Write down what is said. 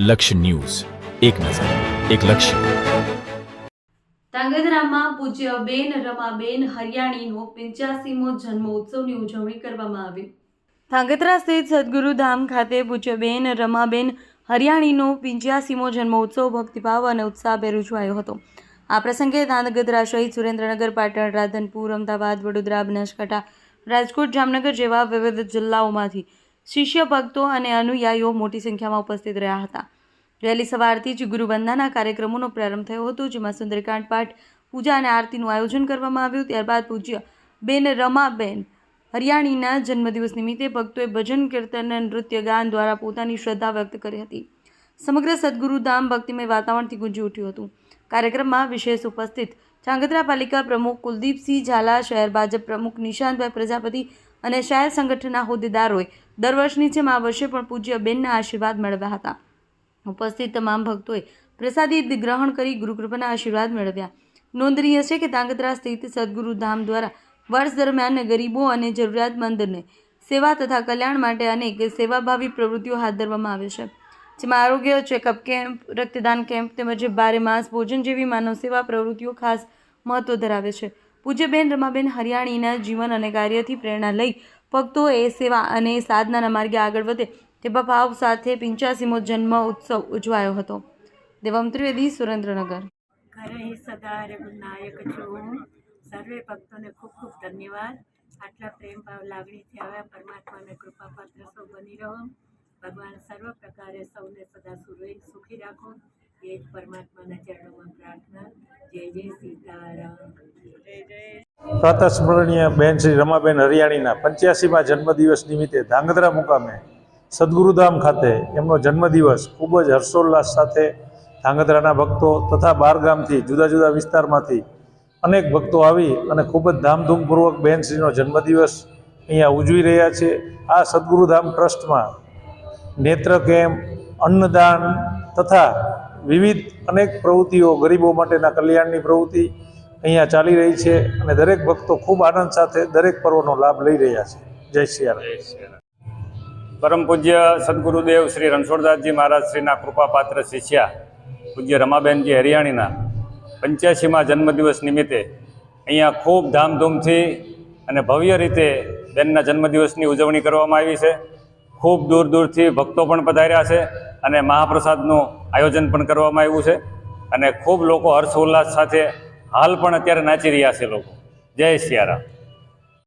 લક્ષ્ય ન્યૂઝ. એક નજર, એક લક્ષ્ય. ધાંગધ્રામાં પૂજ્ય બેન રમાબેન હરિયાણીનો પંચ્યાસીમો જન્મ ઉત્સવની ઉજવણી કરવામાં આવી. ધાંગધ્રા સ્થિત સદગુરુ ધામ ખાતે પૂજ્ય બેન રમાબેન હરિયાણીનો પંચ્યાસીમો જન્મ ઉત્સવ ભક્તિભાવ અને ઉત્સાહભેર ઉજવાયો હતો. આ પ્રસંગે ધાંગધ્રા સહિત સુરેન્દ્રનગર, પાટણ, રાધનપુર, અમદાવાદ, વડોદરા, બનાસકાંઠા, રાજકોટ, જામનગર જેવા વિવિધ જિલ્લાઓમાંથી શિષ્ય ભક્તો અને અનુયાયીઓ મોટી સંખ્યામાં ઉપસ્થિત રહ્યા હતા. વહેલી સવારથી જ ગુરુવંદનાના કાર્યક્રમોનો પ્રારંભ થયો હતો, જેમાં સુંદરકાંડ પાઠ, પૂજા અને આરતીનું આયોજન કરવામાં આવ્યું. ત્યારબાદ પૂજ્ય બેન રમાબેન હરિયાણીના જન્મદિવસ નિમિત્તે ભક્તોએ ભજન, કીર્તન નૃત્ય ગાન દ્વારા પોતાની શ્રદ્ધા વ્યક્ત કરી હતી. સમગ્ર સદગુરુધામ ભક્તિમય વાતાવરણથી ગુંજી ઉઠ્યું હતું. કાર્યક્રમમાં વિશેષ ઉપસ્થિત ચાંગધ્રા પાલિકા પ્રમુખ કુલદીપસિંહ ઝાલા, શહેર ભાજપ પ્રમુખ નિશાંતભાઈ પ્રજાપતિ અને શહેર સંગઠનના હોદ્દેદારોએ દર વર્ષની જેમ આ વર્ષે પણ પૂજ્ય બેનના આશીર્વાદ મેળવ્યા હતા. ઉપસ્થિત તમામ ભક્તોએ પ્રસાદી ગ્રહણ કરી ગુરુકૃપાના આશીર્વાદ મેળવ્યા. નોંધનીય છે કે ધાંગધ્રા સ્થિત સદગુરુ ધામ દ્વારા વર્ષ દરમિયાન ગરીબો અને જરૂરિયાતમંદને સેવા તથા કલ્યાણ માટે અનેક સેવાભાવી પ્રવૃત્તિઓ હાથ ધરવામાં આવે છે. જેમાં આરોગ્ય, ચેકઅપ કેમ્પ, રક્તદાન કેમ્પ તેમજ બારે માસ ભોજન જેવી માનવ સેવા પ્રવૃત્તિઓ ખાસ મહત્વ ધરાવે છે. પૂજ્યબેન, રમાબેન હરિયાણીના જીવન અને કાર્યથી પ્રેરણા લઈ ભક્તો એ સેવા અને સાધનાના માર્ગે આગળ વધે તેવા ભાવ સાથે પિંચાસીમો જન્મ ઉત્સવ ઉજવાયો હતો. દેવમ ત્રિવેદી સુરેન્દ્રનગર. ઘરે સદા રઘુનાયક સર્વે ભક્તોને ખૂબ ખૂબ ધન્યવાદ. આટલા પ્રેમ ભાવ લાગણીથી આવ્યા પરમાત્માને કૃપાપાત્ર સૌ બની રહો. ભગવાન સર્વ પ્રકારે સૌને સદા સુખી રાખો. એ જ પરમાત્માના ચરણોમાં પ્રાર્થના. જય જય સીતારામ. પ્રાતસ્મરણીય બેન શ્રી રમાબેન હરિયાણીના પંચ્યાસીમાં જન્મદિવસ નિમિત્તે ધાંગધ્રા મુકામે સદગુરુધામ ખાતે એમનો જન્મદિવસ ખૂબ જ હર્ષોલ્લાસ સાથે ધાંગધ્રાના ભક્તો તથા બારગામથી જુદા જુદા વિસ્તારમાંથી અનેક ભક્તો આવી અને ખૂબ જ ધામધૂમપૂર્વક બેન શ્રીનો જન્મદિવસ અહીંયા ઉજવી રહ્યા છે. આ સદગુરુધામ ટ્રસ્ટમાં નેત્ર કેમ્પ અન્નદાન તથા વિવિધ અનેક પ્રવૃત્તિઓ ગરીબો માટેના કલ્યાણની પ્રવૃત્તિ અહીંયા ચાલી રહી છે અને દરેક ભક્તો ખૂબ આનંદ સાથે દરેક પર્વનો લાભ લઈ રહ્યા છે. જય સિયારામ પરમ પૂજ્ય સદગુરુદેવ શ્રી રણછોડદાસજી મહારાજ શ્રીના કૃપાપાત્ર શિષ્યા, પૂજ્ય રમાબેનજી હરિયાણીના પંચ્યાસીમાં જન્મદિવસ નિમિત્તે અહીંયા ખૂબ ધામધૂમથી અને ભવ્ય રીતે બેનના જન્મદિવસની ઉજવણી કરવામાં આવી છે. ખૂબ દૂર દૂરથી ભક્તો પણ પધાર્યા છે અને મહાપ્રસાદનું આયોજન પણ કરવામાં આવ્યું છે. અને ખૂબ લોકો હર્ષ ઉલ્લાસ સાથે હાલ પણ અત્યારે નાચી રહ્યા છે લોકો. જય સિયારામ.